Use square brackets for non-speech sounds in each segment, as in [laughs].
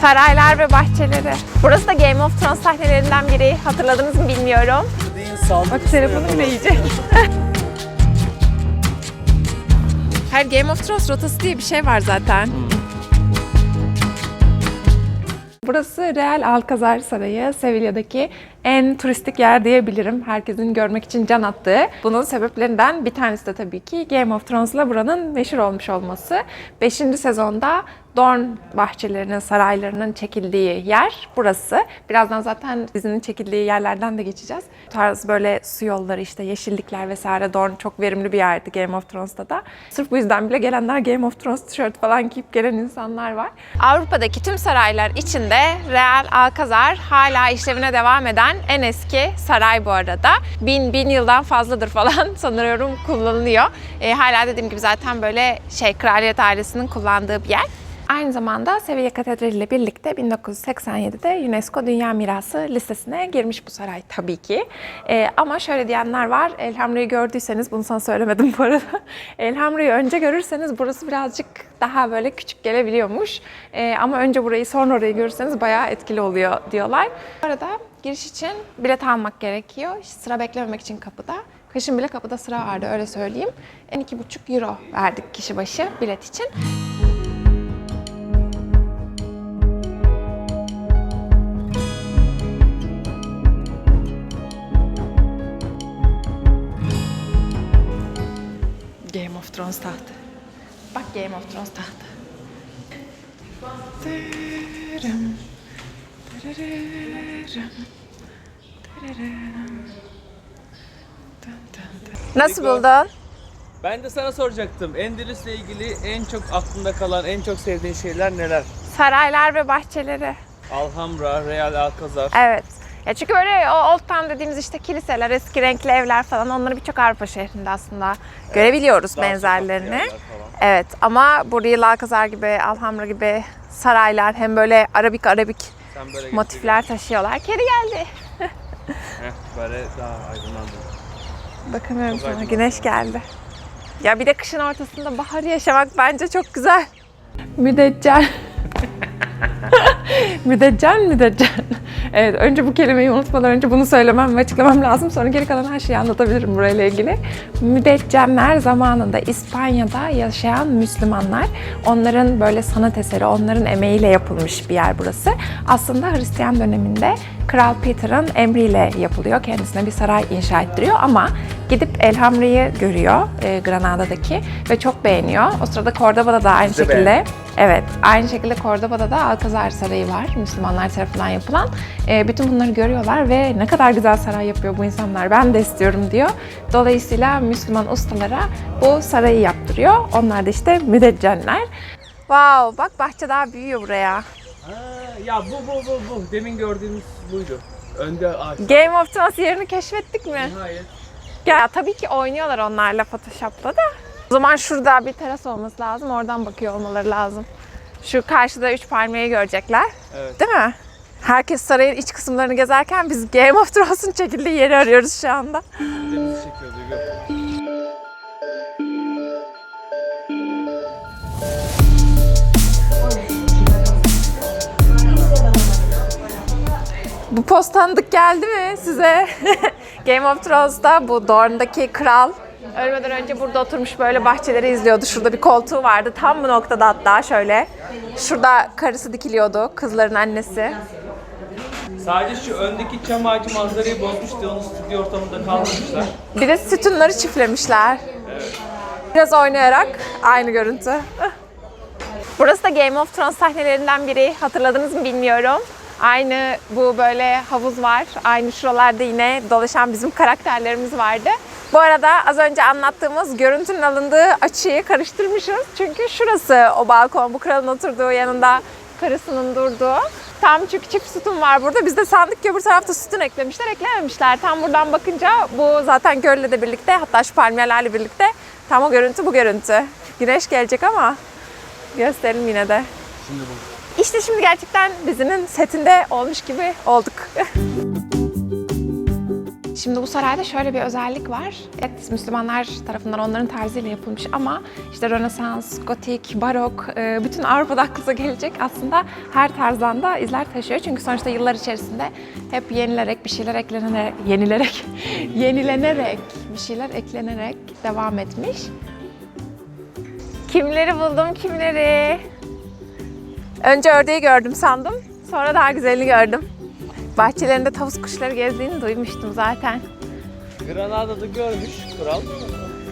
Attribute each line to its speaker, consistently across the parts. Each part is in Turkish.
Speaker 1: Saraylar ve bahçeleri. Burası da Game of Thrones sahnelerinden biri. Hatırladınız mı bilmiyorum. Bak telefonu bile yiyecek. [laughs] Her Game of Thrones rotası diye bir şey var zaten. Burası Real Alcazar Sarayı, Sevilla'daki en turistik yer diyebilirim. Herkesin görmek için can attığı. Bunun sebeplerinden bir tanesi de tabii ki Game of Thrones'la buranın meşhur olmuş olması. 5. sezonda Dorn bahçelerinin, saraylarının çekildiği yer burası. Birazdan zaten dizinin çekildiği yerlerden de geçeceğiz. Bu tarz böyle su yolları işte yeşillikler vesaire Dorn çok verimli bir yerdi Game of Thrones'ta da. Sırf bu yüzden bile gelenler Game of Thrones tişört falan giyip gelen insanlar var. Avrupa'daki tüm saraylar içinde Real Alcazar hala işlevine devam eden en eski saray bu arada. Bin, bin yıldan fazladır falan [laughs] sanıyorum kullanılıyor. E, hala dediğim gibi zaten böyle şey kraliyet ailesinin kullandığı bir yer. Aynı zamanda Sevilla Katedrali ile birlikte 1987'de UNESCO Dünya Mirası listesine girmiş bu saray tabii ki. Ee, ama şöyle diyenler var, Elhamra'yı gördüyseniz, bunu sana söylemedim bu arada. [laughs] Elhamra'yı önce görürseniz burası birazcık daha böyle küçük gelebiliyormuş. Ee, ama önce burayı sonra orayı görürseniz bayağı etkili oluyor diyorlar. Bu arada giriş için bilet almak gerekiyor. Sıra beklememek için kapıda. Kışın bile kapıda sıra vardı öyle söyleyeyim. En 2,5 euro verdik kişi başı bilet için. Game of Thrones tahtı. Bak Game of Thrones tahtı. Tırırım, Nasıl buldun?
Speaker 2: Ben de sana soracaktım. Endülüs'le ilgili en çok aklında kalan, en çok sevdiğin şeyler neler?
Speaker 1: Saraylar ve bahçeleri.
Speaker 2: Alhambra, Real Alcazar.
Speaker 1: Evet. Ya çünkü böyle o Old Town dediğimiz işte kiliseler, eski renkli evler falan onları birçok Avrupa şehrinde aslında görebiliyoruz
Speaker 2: Daha
Speaker 1: benzerlerini. Evet ama burayı Alcazar gibi, Alhambra gibi saraylar hem böyle arabik arabik
Speaker 2: Sen böyle
Speaker 1: motifler taşıyorlar. Kedi geldi.
Speaker 2: Heh, böyle daha aydınlandı.
Speaker 1: Bakamıyorum
Speaker 2: Çok
Speaker 1: sana.
Speaker 2: aydınlandı.
Speaker 1: Güneş geldi. Ya bir de kışın ortasında bahar yaşamak bence çok güzel. Müdeccel. [laughs] müdeccel müdeccel. Evet önce bu kelimeyi unutmadan önce bunu söylemem ve açıklamam lazım. Sonra geri kalan her şeyi anlatabilirim burayla ilgili. Müdeccenler zamanında İspanya'da yaşayan Müslümanlar. Onların böyle sanat eseri, onların emeğiyle yapılmış bir yer burası. Aslında Hristiyan döneminde Kral Peter'ın emriyle yapılıyor. Kendisine bir saray inşa ettiriyor ama gidip Elhamra'yı görüyor e, Granada'daki ve çok beğeniyor. O sırada Cordoba'da da aynı
Speaker 2: Biz de
Speaker 1: şekilde. Evet, aynı şekilde Cordoba'da da Alcazar Sarayı var. Müslümanlar tarafından yapılan. E, bütün bunları görüyorlar ve ne kadar güzel saray yapıyor bu insanlar. Ben de istiyorum diyor. Dolayısıyla Müslüman ustalara bu sarayı yaptırıyor. Onlar da işte müdeccenler. Wow, bak bahçe daha büyüyor buraya.
Speaker 2: Ha, ya bu bu bu bu. Demin gördüğümüz buydu. Önde ağaç.
Speaker 1: Game of Thrones yerini keşfettik mi?
Speaker 2: Nihayet.
Speaker 1: Ya tabii ki oynuyorlar onlarla Photoshop'la da. O zaman şurada bir teras olması lazım. Oradan bakıyor olmaları lazım. Şu karşıda üç palmiyeyi görecekler.
Speaker 2: Evet.
Speaker 1: Değil mi? Herkes sarayın iç kısımlarını gezerken biz Game of Thrones'un çekildiği yeri arıyoruz şu anda.
Speaker 2: Çekiyor Duygu.
Speaker 1: Bu postandık geldi mi size? [laughs] Game of Thrones'ta bu Dorne'daki kral ölmeden önce burada oturmuş böyle bahçeleri izliyordu. Şurada bir koltuğu vardı. Tam bu noktada hatta şöyle. Şurada karısı dikiliyordu. Kızların annesi.
Speaker 2: Sadece şu öndeki çam ağacı manzarayı bozmuştu. Onu stüdyo ortamında kaldırmışlar.
Speaker 1: Bir de sütunları çiftlemişler. Biraz oynayarak aynı görüntü. Burası da Game of Thrones sahnelerinden biri. Hatırladınız mı bilmiyorum. Aynı bu böyle havuz var. Aynı şuralarda yine dolaşan bizim karakterlerimiz vardı. Bu arada az önce anlattığımız görüntünün alındığı açıyı karıştırmışız. Çünkü şurası o balkon, bu kralın oturduğu yanında karısının durduğu. Tam çünkü çift sütun var burada. Biz de sandık ki öbür tarafta sütun eklemişler, eklememişler. Tam buradan bakınca bu zaten gölle de birlikte hatta şu palmiyelerle birlikte tam o görüntü bu görüntü. Güneş gelecek ama gösterelim yine de.
Speaker 2: Şimdi bu.
Speaker 1: İşte şimdi gerçekten dizinin setinde olmuş gibi olduk. [laughs] Şimdi bu sarayda şöyle bir özellik var. Evet, Müslümanlar tarafından onların tarzıyla yapılmış ama işte Rönesans, Gotik, Barok, e, bütün Avrupa'da aklınıza gelecek aslında her tarzdan da izler taşıyor. Çünkü sonuçta yıllar içerisinde hep yenilerek, bir şeyler eklenerek, yenilerek, [laughs] yenilenerek, bir şeyler eklenerek devam etmiş. Kimleri buldum, kimleri? Önce ördeği gördüm sandım. Sonra daha güzelini gördüm. Bahçelerinde tavus kuşları gezdiğini duymuştum zaten.
Speaker 2: Granada'da görmüş kral.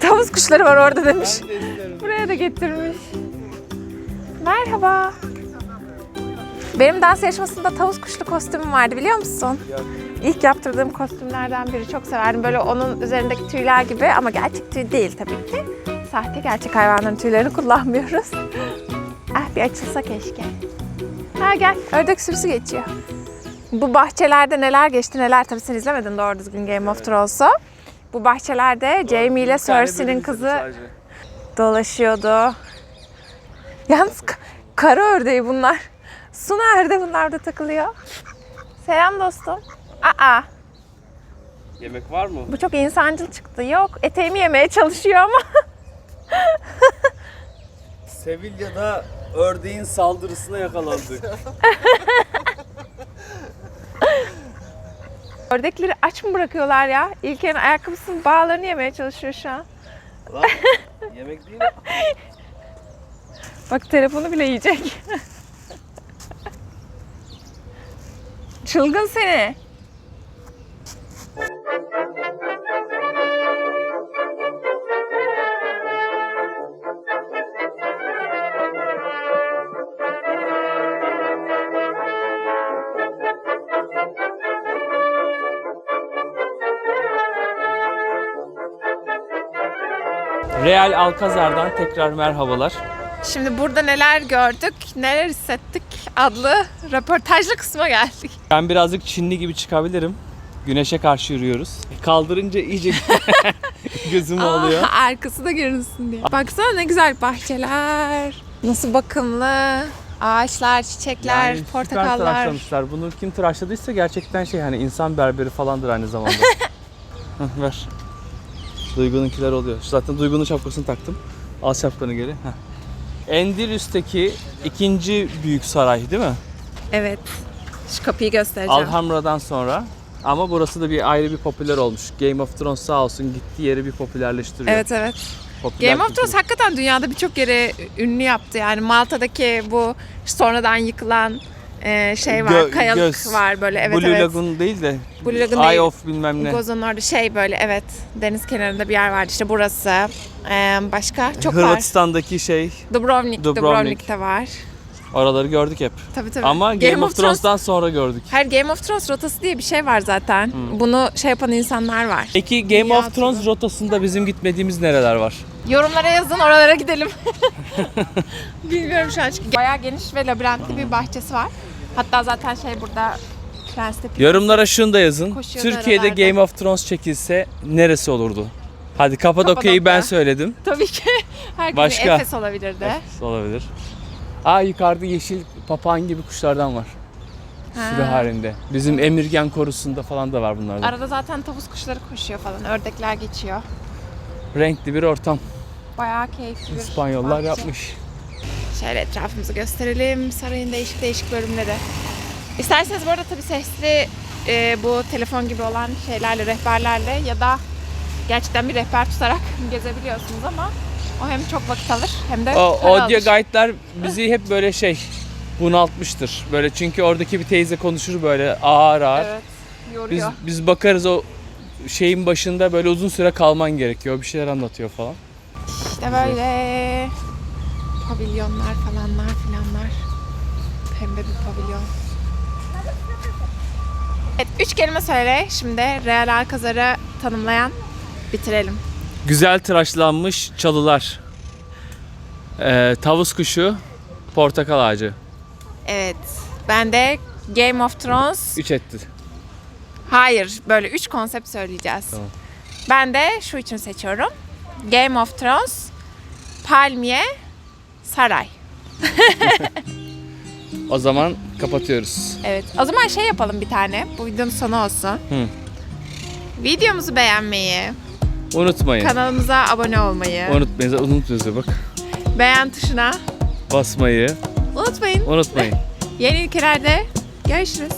Speaker 1: Tavus kuşları var orada demiş.
Speaker 2: De.
Speaker 1: Buraya da getirmiş. Merhaba. Benim dans yarışmasında tavus kuşlu kostümüm vardı biliyor musun?
Speaker 2: Yok.
Speaker 1: İlk yaptırdığım kostümlerden biri. Çok severdim. Böyle onun üzerindeki tüyler gibi ama gerçek tüy değil tabii ki. Sahte gerçek hayvanların tüylerini kullanmıyoruz. Bir açılsa keşke. Ha gel ördek sürüsü geçiyor. Bu bahçelerde neler geçti neler tabii sen izlemedin doğru düzgün Game of Thrones'u. Bu bahçelerde Jamie ile Cersei'nin kızı dolaşıyordu. Yalnız ka- kara ördeği bunlar. Su nerede bunlar da takılıyor? Selam dostum. Aa,
Speaker 2: Yemek var mı?
Speaker 1: bu çok insancıl çıktı. Yok, eteğimi yemeye çalışıyor ama. [laughs]
Speaker 2: Sevilla'da ördeğin saldırısına yakalandık. [laughs]
Speaker 1: Ördekleri aç mı bırakıyorlar ya? İlker'in ayakkabısının bağlarını yemeye çalışıyor şu an.
Speaker 2: Lan yemek değil.
Speaker 1: Bak telefonu bile yiyecek. [laughs] Çılgın seni.
Speaker 2: Real Alcazar'dan tekrar merhabalar.
Speaker 1: Şimdi burada neler gördük, neler hissettik adlı röportajlı kısma geldik.
Speaker 2: Ben birazcık Çinli gibi çıkabilirim. Güneşe karşı yürüyoruz. Kaldırınca iyice [laughs] gözüm oluyor.
Speaker 1: Aa, arkası da görünsün diye. Baksana ne güzel bahçeler. Nasıl bakımlı. Ağaçlar, çiçekler,
Speaker 2: Yani süper
Speaker 1: portakallar.
Speaker 2: tıraşlamışlar. Bunu kim tıraşladıysa gerçekten şey hani insan berberi falandır aynı zamanda. [laughs] Ver. Duygu'nunkiler oluyor. Zaten Duygu'nun şapkasını taktım. Al şapkanı geri. Heh. Endülüs'teki ikinci büyük saray değil mi?
Speaker 1: Evet. Şu kapıyı göstereceğim.
Speaker 2: Alhambra'dan sonra. Ama burası da bir ayrı bir popüler olmuş. Game of Thrones sağ olsun gittiği yeri bir popülerleştiriyor.
Speaker 1: Evet evet.
Speaker 2: Popüler
Speaker 1: Game of. Thrones hakikaten dünyada birçok yere ünlü yaptı. Yani Malta'daki bu sonradan yıkılan e, şey var,
Speaker 2: Gö-
Speaker 1: kayalık
Speaker 2: göz.
Speaker 1: var böyle evet
Speaker 2: Blue
Speaker 1: evet.
Speaker 2: Lagoon değil de
Speaker 1: Blue Lagoon
Speaker 2: Eye
Speaker 1: değil.
Speaker 2: of bilmem ne.
Speaker 1: Goza'nın orada şey böyle evet deniz kenarında bir yer vardı işte burası. Ee, başka çok var.
Speaker 2: Hırvatistan'daki şey
Speaker 1: Dubrovnik,
Speaker 2: Dubrovnik.
Speaker 1: Dubrovnik'te var.
Speaker 2: oraları gördük hep.
Speaker 1: Tabii tabii.
Speaker 2: Ama Game, of Thrones'tan sonra gördük.
Speaker 1: Hayır Game of Thrones rotası diye bir şey var zaten. Bunu şey yapan insanlar var.
Speaker 2: Peki Game
Speaker 1: Dünya
Speaker 2: of Thrones rotasında bizim gitmediğimiz nereler var?
Speaker 1: Yorumlara yazın oralara gidelim. [laughs] Bilmiyorum şu an çünkü bayağı geniş ve labirentli bir bahçesi var. Hatta zaten şey burada Prens'te
Speaker 2: Yorumlara şunu da yazın. Türkiye'de
Speaker 1: aralarda.
Speaker 2: Game of Thrones çekilse neresi olurdu? Hadi Kapadokya'yı ben
Speaker 1: Kapadokya.
Speaker 2: söyledim. [laughs]
Speaker 1: Tabii ki. Herkesin
Speaker 2: Başka?
Speaker 1: Efes olabilirdi.
Speaker 2: Olabilir. Aa yukarıda yeşil papağan gibi kuşlardan var. Sürü
Speaker 1: Ha.
Speaker 2: halinde. Bizim Emirgen korusunda falan da var bunlardan.
Speaker 1: Arada zaten tavus kuşları koşuyor falan. Ördekler geçiyor.
Speaker 2: Renkli bir ortam.
Speaker 1: Bayağı keyifli bir
Speaker 2: İspanyollar
Speaker 1: bahçe.
Speaker 2: yapmış.
Speaker 1: Şöyle etrafımızı gösterelim. Sarayın değişik değişik bölümleri. İsterseniz bu arada tabii sesli e, bu telefon gibi olan şeylerle, rehberlerle ya da gerçekten bir rehber tutarak [laughs] gezebiliyorsunuz ama o hem çok vakit alır hem de
Speaker 2: O
Speaker 1: para
Speaker 2: audio
Speaker 1: alır.
Speaker 2: guide'lar bizi hep böyle şey bunaltmıştır. Böyle çünkü oradaki bir teyze konuşur böyle ağır ağır.
Speaker 1: Evet,
Speaker 2: Biz
Speaker 1: yoruyor.
Speaker 2: biz bakarız o şeyin başında böyle uzun süre kalman gerekiyor. Bir şeyler anlatıyor falan.
Speaker 1: İşte böyle pavilyonlar falanlar filanlar. Pembe bir pavilyon. Evet, üç kelime söyle. Şimdi Real Alcazar'ı tanımlayan bitirelim.
Speaker 2: Güzel tıraşlanmış çalılar. Ee, tavus kuşu, portakal ağacı.
Speaker 1: Evet. Ben de Game of Thrones.
Speaker 2: Üç etti.
Speaker 1: Hayır, böyle üç konsept söyleyeceğiz.
Speaker 2: Tamam.
Speaker 1: Ben de şu için seçiyorum. Game of Thrones, Palmiye, Saray.
Speaker 2: O zaman kapatıyoruz.
Speaker 1: Evet. O zaman şey yapalım bir tane. Bu videonun sonu olsun.
Speaker 2: Hı.
Speaker 1: Videomuzu beğenmeyi,
Speaker 2: Unutmayın.
Speaker 1: kanalımıza abone olmayı,
Speaker 2: Unutmayın. Unutmuyoruz bak.
Speaker 1: beğen tuşuna
Speaker 2: Basmayı
Speaker 1: unutmayın.
Speaker 2: unutmayın.
Speaker 1: Yeni ülkelerde görüşürüz.